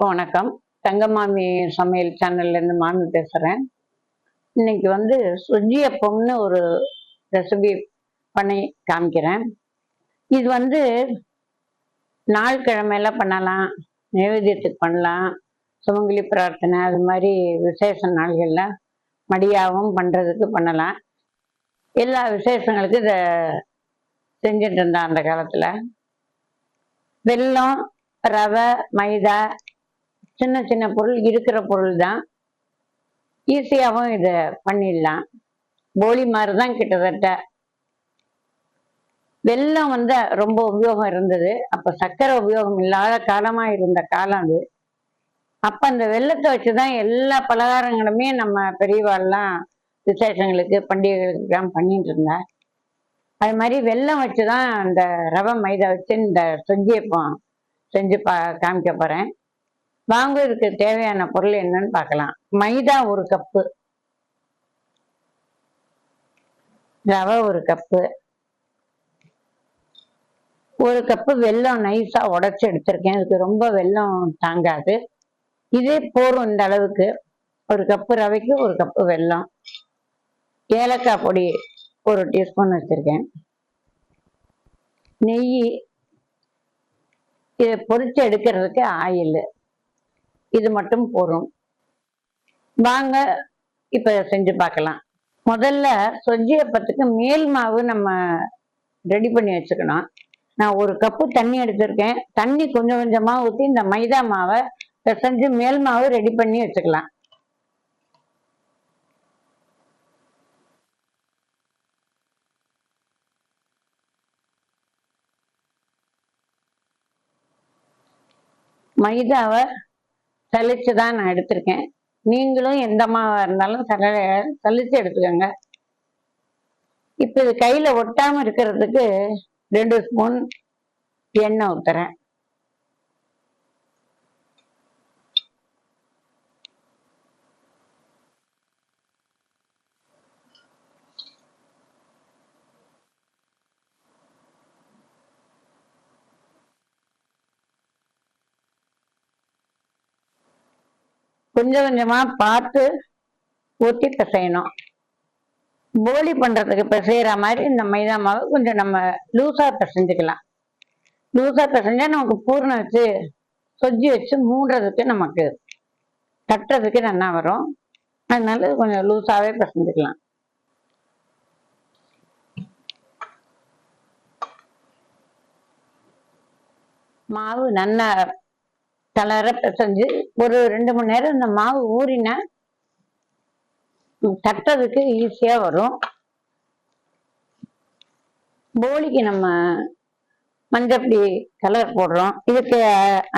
எல்லாருக்கும் வணக்கம். தங்கமாமி சமையல் சேனல்ல இருந்து மாமி பேசுறேன். இன்னைக்கு வந்து சுஜி அப்பம்னு ஒரு ரெசிபி பண்ணி காமிக்கிறேன். இது வந்து நாள் கிழமையில பண்ணலாம் நைவேத்தியத்துக்கு பண்ணலாம் சுமங்கலி பிரார்த்தனை அது மாதிரி விசேஷ நாள்களில் மடியாகவும் பண்ணுறதுக்கு பண்ணலாம். எல்லா விசேஷங்களுக்கும் இதை செஞ்சுட்டு இருந்தேன் அந்த காலத்தில். வெல்லம் ரவை மைதா சின்ன சின்ன பொருள் இருக்கிற பொருள் தான் ஈஸியாகவும் இதை பண்ணிடலாம். போலி மாதிரி தான் கிட்டத்தட்ட. வெள்ளம் வந்து ரொம்ப உபயோகம் இருந்தது. அப்போ சர்க்கரை உபயோகம் இல்லாத காலமாக இருந்த காலம் அது. அப்போ அந்த வெள்ளத்தை வச்சு தான் எல்லா பலகாரங்களுமே நம்ம பெரியவாள்லாம் விசேஷங்களுக்கு பண்டிகைகளுக்கெல்லாம் பண்ணிட்டு இருந்தேன் அது மாதிரி வெல்லம் வச்சுதான் அந்த ரவை மைதா வச்சு இந்த சொஞ்சியப்பம் செஞ்சு பா காமிக்க போகிறேன் வாங்குறதுக்கு தேவையான பொருள் என்னன்னு பார்க்கலாம். மைதா ஒரு கப்பு ரவை ஒரு கப்பு ஒரு கப்பு வெல்லம் நைஸா உடச்சி எடுத்திருக்கேன். இதுக்கு ரொம்ப வெல்லம் தாங்காது. இதே போரும் இந்த அளவுக்கு ஒரு கப்பு ரவைக்கு ஒரு கப்பு வெல்லம் ஏலக்காய் பொடி ஒரு டீஸ்பூன் வச்சிருக்கேன். நெய் இதை பொறிச்சு எடுக்கிறதுக்கு ஆயில். இது மட்டும் போதும். வாங்க இப்ப செஞ்சு பார்க்கலாம். முதல்ல சொஜ்ஜியப்பத்துக்கு மேல் மாவு நம்ம ரெடி பண்ணி வச்சுக்கணும். நான் ஒரு கப்பு தண்ணி எடுத்திருக்கேன். தண்ணி கொஞ்சம் கொஞ்சமா ஊற்றி இந்த மைதா மாவை பிசைஞ்சு மேல் மாவு ரெடி பண்ணி வச்சுக்கலாம். மைதாவை சலிச்சு தான் நான் எடுத்திருக்கேன். நீங்களும் எந்த மாவா இருந்தாலும் சல சலிச்சு எடுத்துக்கோங்க. இப்போ இது கையில் ஒட்டாமல் இருக்கிறதுக்கு ரெண்டு ஸ்பூன் எண்ணெய் ஊத்துறேன். கொஞ்சம் கொஞ்சமா பார்த்து ஊற்றி பிசையணும். போலி பண்றதுக்கு பிசைகிற மாதிரி இந்த மைதா மாவு கொஞ்சம் நம்ம லூஸா பிசைஞ்சுக்கலாம். லூஸா பிசைஞ்சா நமக்கு பூர்ணம் வச்சு சொஜ்ஜி வச்சு மூடுறதுக்கு நமக்கு தட்டுறதுக்கு நல்லா வரும். அதனால கொஞ்சம் லூஸாவே பிசைஞ்சுக்கலாம். மாவு நல்லா கலர பிசைஞ்சு ஒரு ரெண்டு மணி நேரம் இந்த மாவு ஊறினா தட்டதுக்கு ஈஸியா வரும். போலிக்கு நம்ம மஞ்சப்படி கலர் போடுறோம். இதுக்கு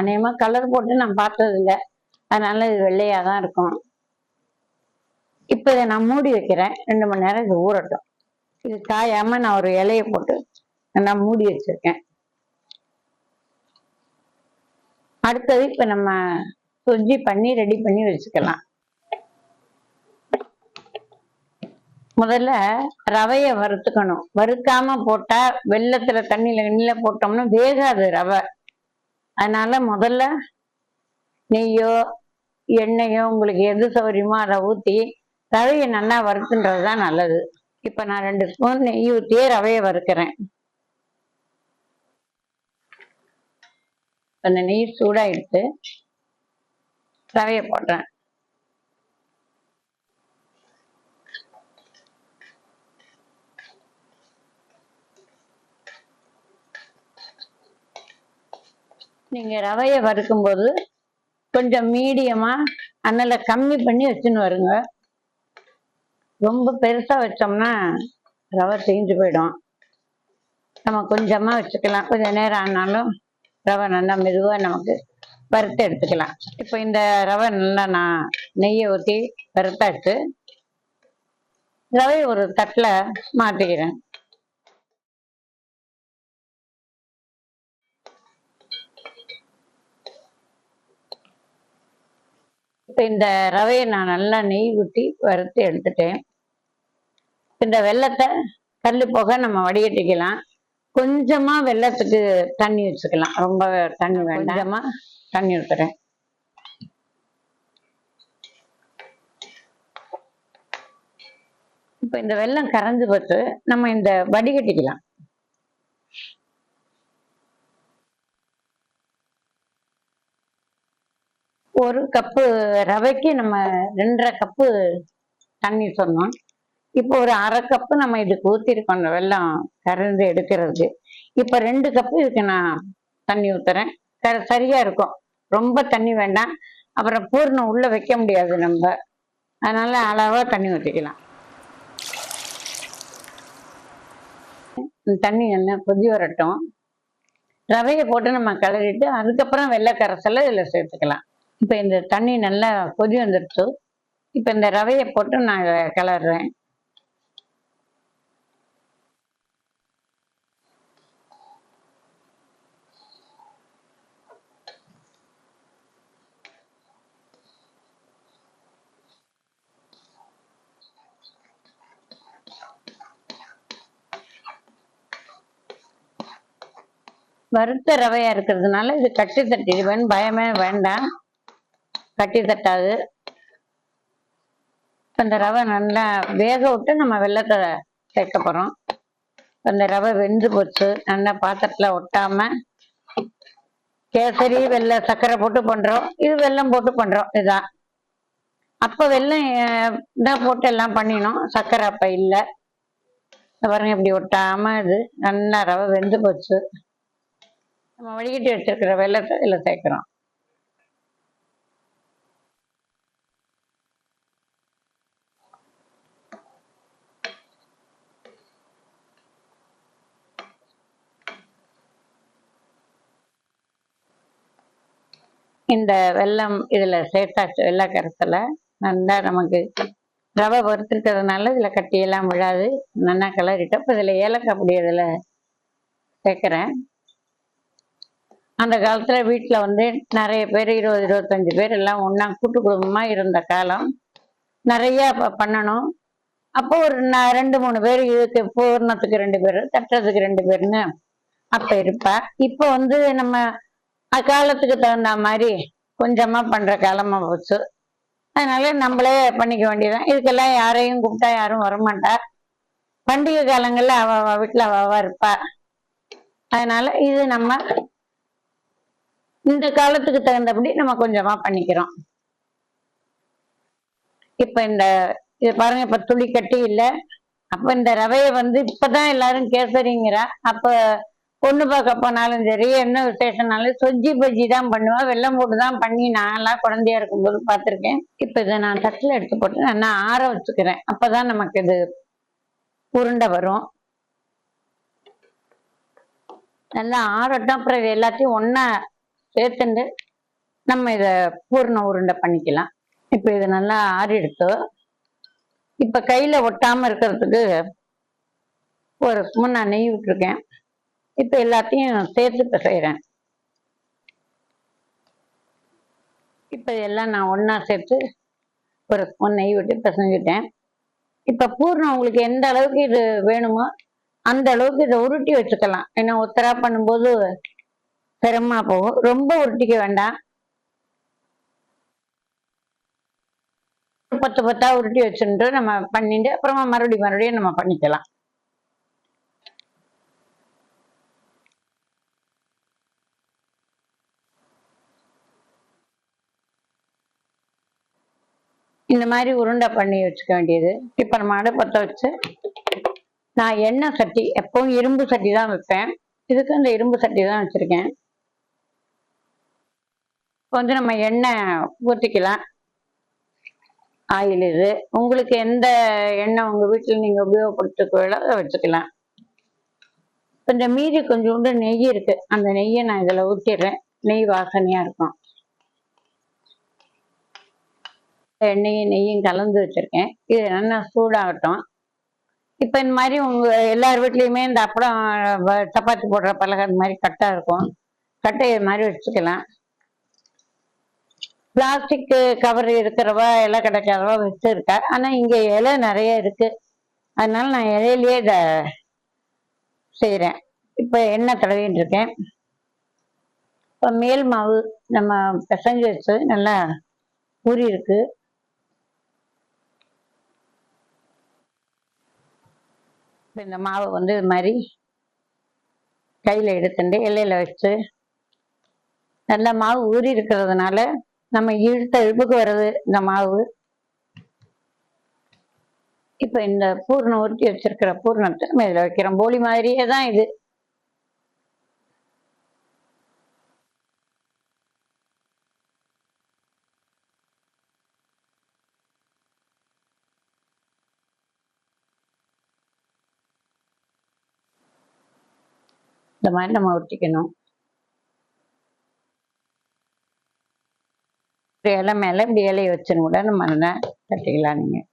அநேகமா கலர் போட்டு நான் பார்த்தது இல்லை அதனால இது வெள்ளையா தான் இருக்கும். இப்போ இதை நான் மூடி வைக்கிறேன். ரெண்டு மணி நேரம் இது ஊறட்டும். இது காயாம நான் ஒரு இலையை போட்டு நான் மூடி வச்சிருக்கேன். அடுத்தது இப்ப நம்ம சுஜி பண்ணி ரெடி பண்ணி வச்சுக்கலாம். முதல்ல ரவைய வறுத்துக்கணும். வறுக்காம போட்டா வெள்ளத்துல தண்ணியில எண்ணில போட்டோம்னா வேகாது ரவை. அதனால முதல்ல நெய்யோ எண்ணெயோ உங்களுக்கு எது சௌகரியமோ அதை ஊத்தி ரவையை நல்லா வறுத்துன்றது தான் நல்லது. இப்ப நான் ரெண்டு ஸ்பூன் நெய் ஊற்றியே ரவையை வறுக்கிறேன். அந்த நெய் சூடாயிடுத்து ரவையை போடுறேன் நீங்க ரவையை வறுக்கும்போது கொஞ்சம் மீடியமா அனலை கம்மி பண்ணி வச்சுன்னு வருங்க. ரொம்ப பெருசா வச்சோம்னா ரவை தேஞ்சு போயிடும். நம்ம கொஞ்சமா வச்சுக்கலாம். கொஞ்சம் நேரம் ஆனாலும் ரவை நல்லா மெதுவா நமக்கு வறுத்து எடுத்துக்கலாம். இப்போ இந்த ரவை நல்லா நான் நெய்யை ஊற்றி வறுத்தாச்சு ரவையை ஒரு தட்டில் மாற்றிக்கிறேன் இப்போ இந்த ரவையை நான் நல்லா நெய் ஊற்றி வறுத்து எடுத்துட்டேன். இந்த வெள்ளத்தை கல் போக நம்ம வடிகட்டிக்கலாம். கொஞ்சமா வெள்ளத்துக்கு தண்ணி வச்சுக்கலாம். ரொம்ப தண்ணி வேண்டாமா. தண்ணி ஊத்துறேன். இப்ப இந்த வெள்ளம் கரைஞ்சு போட்டு நம்ம இந்த வடிகட்டிக்கலாம். ஒரு கப்பு ரவைக்கு நம்ம ரெண்டரை கப்பு தண்ணி சொன்னோம். இப்போ ஒரு அரை கப்பு நம்ம இதுக்கு ஊற்றிருக்கோம் அந்த வெள்ளம் கரைந்து எடுக்கிறதுக்கு. இப்போ ரெண்டு கப்பு இதுக்கு நான் தண்ணி ஊற்றுறேன் க- சரியா இருக்கும். ரொம்ப தண்ணி வேண்டாம். அப்புறம் பூர்ணம் உள்ள வைக்க முடியாது நம்ம. அதனால அளவா தண்ணி ஊற்றிக்கலாம் தண்ணி என்ன கொதி வரட்டும். ரவையை போட்டு நம்ம கிளறிட்டு அதுக்கப்புறம் வெள்ளை கரைசலை இதில் சேர்த்துக்கலாம். இப்போ இந்த தண்ணி நல்லா கொதி வந்துடுச்சு. இப்போ இந்த ரவையை போட்டு நான் கலர்றேன். வறுத்த ரவையா இருக்கிறதுனால இது கட்டி தட்டிடுவேன். பயமே வேண்டாம். கட்டி தட்டாது. அந்த ரவை நல்லா வேக விட்டு நம்ம வெள்ளத்தை சேர்க்க போறோம். அந்த ரவை வெந்து போச்சு. நல்லா பாத்திரத்துல ஒட்டாம கேசரி வெள்ளை சர்க்கரை போட்டு பண்றோம். இது வெல்லம் போட்டு பண்றோம். இதான். அப்ப வெள்ளம் இதான் போட்டு எல்லாம் பண்ணினோம். சர்க்கரை அப்ப இல்லை. பாருங்க இப்படி ஒட்டாம இது நல்லா ரவை வெந்து போச்சு. நம்ம வடிகட்டி வச்சிருக்கிற வெள்ளத்தை இதில் சேர்க்கிறோம். இந்த வெல்லம் இதுல சேர்த்தாச்சு வெள்ளை கரைசல நல்லா நமக்கு ரவை வறுத்துருக்கிறதுனால இதுல கட்டியெல்லாம் விழாது. நல்லா கிளறிட்டு இப்போ இதுல ஏலக்காய் பொடி இதில் சேர்க்குறேன். அந்த காலத்துல வீட்டுல வந்து நிறைய பேர் இருபது இருபத்தஞ்சு பேர் எல்லாம் ஒன்றா கூட்டு குடும்பமா இருந்த காலம். நிறைய பண்ணணும். அப்போ ஒரு நான் ரெண்டு மூணு பேர் இதுக்கு பூர்ணத்துக்கு ரெண்டு பேர் தட்டுறதுக்கு ரெண்டு பேர்னு அப்ப இருப்பா. இப்போ வந்து நம்ம அக்காலத்துக்கு தகுந்த மாதிரி கொஞ்சமா பண்ற காலமா போச்சு. அதனால நம்மளே பண்ணிக்க வேண்டியதான் இதுக்கெல்லாம் யாரையும் கூப்பிட்டா யாரும் வரமாட்டா. பண்டிகை காலங்கள்ல அவ வீட்டில் வீட்டுல அவ இருப்பா. அதனால இது நம்ம இந்த காலத்துக்கு தகுந்தபடி நம்ம கொஞ்சமா பண்ணிக்கிறோம். இப்ப இந்த இது பாருங்க இப்ப துளி கட்டி இல்லை. அப்ப இந்த ரவைய வந்து இப்பதான் எல்லாரும் கேசரிங்கிறா அப்ப பொண்ணு பார்க்க போனாலும் சரி என்ன விசேஷம்னாலும் சொஜ்ஜி பஜ்ஜி தான் பண்ணுவா. வெள்ளம் போட்டு தான் பண்ணி நான்லாம் குழந்தையா இருக்கும்போது பார்த்துருக்கேன். இப்ப இதை நான் தட்டில் எடுத்து போட்டு நான் ஆற வச்சுக்கிறேன். அப்பதான் நமக்கு இது உருண்டை வரும். நல்லா ஆறட்டும். அப்புறம் இது எல்லாத்தையும் ஒன்றா சேர்த்துண்டு நம்ம இத பூர்ண உருண்டை பண்ணிக்கலாம். இப்போ இது நல்லா ஆறி எடுத்து இப்போ கையில ஒட்டாம இருக்கிறதுக்கு ஒரு ஸ்பூன் நான் நெய் விட்டுருக்கேன். இப்போ எல்லாத்தையும் சேர்த்து இப்போ செய்கிறேன் இப்போ இதெல்லாம் நான் ஒன்றா சேர்த்து ஒரு ஸ்பூன் நெய் விட்டு பிசைஞ்சிட்டேன். இப்போ பூர்ணம் உங்களுக்கு எந்த அளவுக்கு இது வேணுமோ அந்த அளவுக்கு இதை உருட்டி வச்சுக்கலாம். ஏன்னா ஒத்தரா பண்ணும்போது பெருமா போகும். ரொம்ப உருட்டிக்க வேண்டாம். பத்து பத்தா உருட்டி வச்சுட்டு நம்ம பண்ணிட்டு அப்புறமா மறுபடியும் மறுபடியும் நம்ம பண்ணிக்கலாம். இந்த மாதிரி உருண்டை பண்ணி வச்சுக்க வேண்டியது. இப்போ நம்ம அடுப்பத்த வச்சு நான் எண்ணெய் சட்டி எப்பவும் இரும்பு சட்டி தான் வைப்பேன். இதுக்கு அந்த இரும்பு சட்டி தான் வச்சுருக்கேன். இப்போ வந்து நம்ம எண்ணெய் ஊற்றிக்கலாம் ஆயில் இது. உங்களுக்கு எந்த எண்ணெய் உங்கள் வீட்டில் நீங்கள் உபயோகப்படுத்திக்கோ அதை வச்சுக்கலாம். இப்போ இந்த மீதி கொஞ்சோண்டு நெய் இருக்கு. அந்த நெய்யை நான் இதில் ஊற்றிடுறேன் நெய் வாசனையாக இருக்கும். எண்ணெயும் நெய்யும் கலந்து வச்சுருக்கேன். இது நல்லா சூடாகட்டும். இப்போ இந்த மாதிரி உங்கள் எல்லார் வீட்லேயுமே இந்த அப்பளம் வ- சப்பாத்தி போடுற பலகை இந்த மாதிரி கட்டாக இருக்கும். கட்டை இது மாதிரி வச்சுக்கலாம். பிளாஸ்டிக் கவர் இருக்கிறவா இலை கிடைக்காதவா வச்சிருக்கா. ஆனா இங்க இலை நிறைய இருக்கு. அதனால நான் இலையிலேயே இதை செய்கிறேன் இப்போ எண்ணெய் தடவிட்டு இருக்கேன். இப்போ மேல் மாவு நம்ம பிசைஞ்சு வச்சு நல்லா ஊறி இருக்கு. இந்த மாவை வந்து இது மாதிரி கையில் எடுத்துட்டு இலையில வச்சு நல்லா மாவு ஊறி இருக்கிறதுனால நம்ம இழுத்த இழுப்புக்கு வர்றது இந்த மாவு. இப்போ இந்த பூர்ணம் உருட்டி வச்சிருக்கிற பூர்ணத்தை நம்ம இதில் வைக்கிறோம். போலி மாதிரியே தான் இது. இந்த மாதிரி நம்ம உருட்டிக்கணும். இலை மேலே இப்படி இலையை வச்சுன்னு கூட நம்ம நல்லா தட்டிக்கலாம் நீங்கள்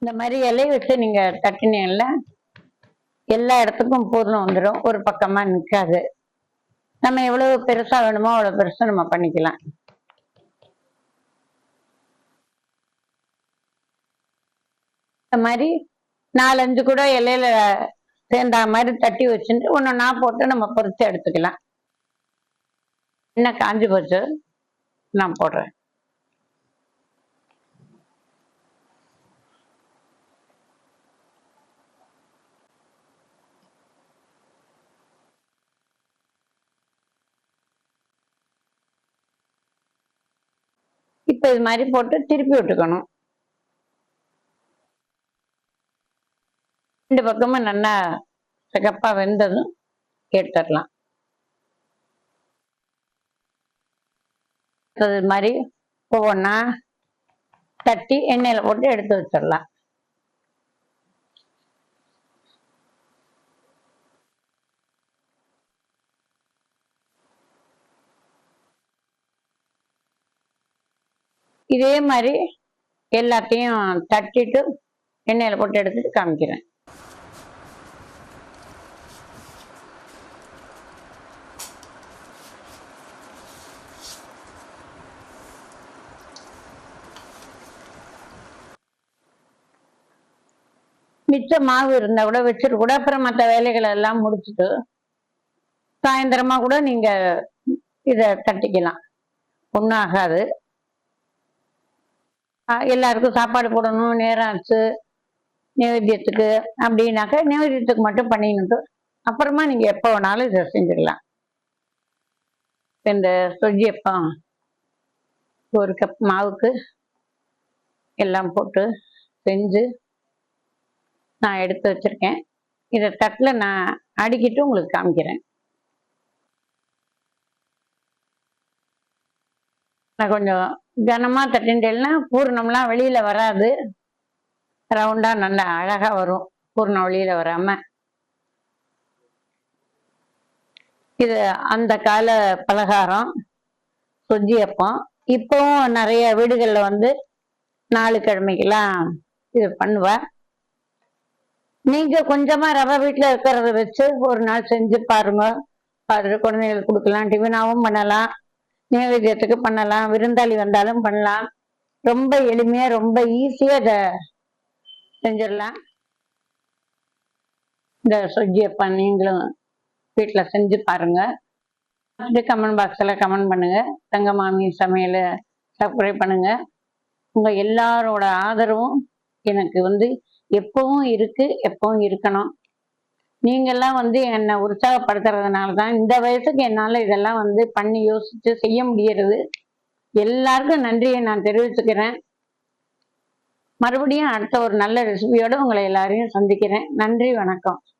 இந்த மாதிரி இலையை வச்சு நீங்கள் தட்டினீங்கல்ல எல்லா இடத்துக்கும் பூர்ணம் வந்துடும் ஒரு பக்கமாக நிற்காது நம்ம எவ்வளோ பெருசாக வேணுமோ அவ்வளோ பெருசாக நம்ம பண்ணிக்கலாம். இந்த மாதிரி நாலஞ்சு கூட இலையில சேர்ந்தா மாதிரி தட்டி வச்சுட்டு ஒன்று நான் போட்டு நம்ம பொறுத்து எடுத்துக்கலாம். என்ன காஞ்சி போச்சு? நான் போடுறேன். இப்போ இது மாதிரி போட்டு திருப்பி விட்டுக்கணும். ரெண்டு பக்கமும் நல்லா சிகப்பா வெந்ததும் எடுத்துடலாம். அது மாதிரி ஒவ்வொன்றா தட்டி எண்ணெயில் போட்டு எடுத்து வச்சிடலாம். இதே மாதிரி எல்லாத்தையும் தட்டிட்டு எண்ணெயில் போட்டு எடுத்துட்டு காமிக்கிறேன். மிச்ச மாவு இருந்தால் கூட வச்சுட்டு கூட அப்புறம் மற்ற வேலைகளை எல்லாம் முடிச்சுட்டு சாயந்தரமாக கூட நீங்கள் இதை தட்டிக்கலாம். ஒன்றும் ஆகாது. எல்லாருக்கும் சாப்பாடு போடணும் நேரம் ஆச்சு. நைவேத்தியத்துக்கு அப்படின்னாக்கா நைவேத்தியத்துக்கு மட்டும் பண்ணிட்டு அப்புறமா நீங்க எப்போ வேணாலும் இதை செஞ்சிடலாம். இந்த சொஜ்ஜியப்பம் ஒரு கப் மாவுக்கு எல்லாம் போட்டு செஞ்சு நான் எடுத்து வச்சிருக்கேன். இதை தட்டில் நான் அடிக்கிட்டு உங்களுக்கு காமிக்கிறேன். நான் கொஞ்சம் கனமா தட்டின்றேன்னா பூர்ணம்லாம் வெளியில வராது. ரவுண்டா நல்லா அழகா வரும். பூர்ணம் வெளியில வராம. இது அந்த கால பலகாரம் சொஜ்ஜியப்பம் இப்போவும் நிறைய வீடுகளில் வந்து நாலு கிழமைக்கெல்லாம் இது பண்ணுவா. நீங்க கொஞ்சமா ரவை வீட்டில் இருக்கிறத வச்சு ஒரு நாள் செஞ்சு பாருங்க. பாரு குழந்தைங்களுக்கு கொடுக்கலாம். டிஃபனாவும் பண்ணலாம். நைவேத்தியத்துக்கு பண்ணலாம் விருந்தாளி வந்தாலும் பண்ணலாம். ரொம்ப எளிமையா ரொம்ப ஈஸியா இதை செஞ்சிடலாம். இந்த சொஜ்ஜியப்பா நீங்களும் வீட்டில் செஞ்சு பாருங்க. கமெண்ட் பாக்ஸில் கமெண்ட் பண்ணுங்க. தங்க மாமி சமையலை சப்ஸ்கிரைப் பண்ணுங்க. உங்க எல்லாரோட ஆதரவும் எனக்கு வந்து எப்பவும் இருக்கு எப்பவும் இருக்கணும். நீங்கள்லாம் வந்து என்னை உற்சாகப்படுத்துறதுனால தான் இந்த வயசுக்கு என்னால் இதெல்லாம் வந்து பண்ணி யோசிச்சு செய்ய முடியறது. எல்லாருக்கும் நன்றியை நான் தெரிவிச்சுக்கிறேன். மறுபடியும் அடுத்த ஒரு நல்ல ரெசிபியோட உங்களை எல்லாரையும் சந்திக்கிறேன். நன்றி வணக்கம்.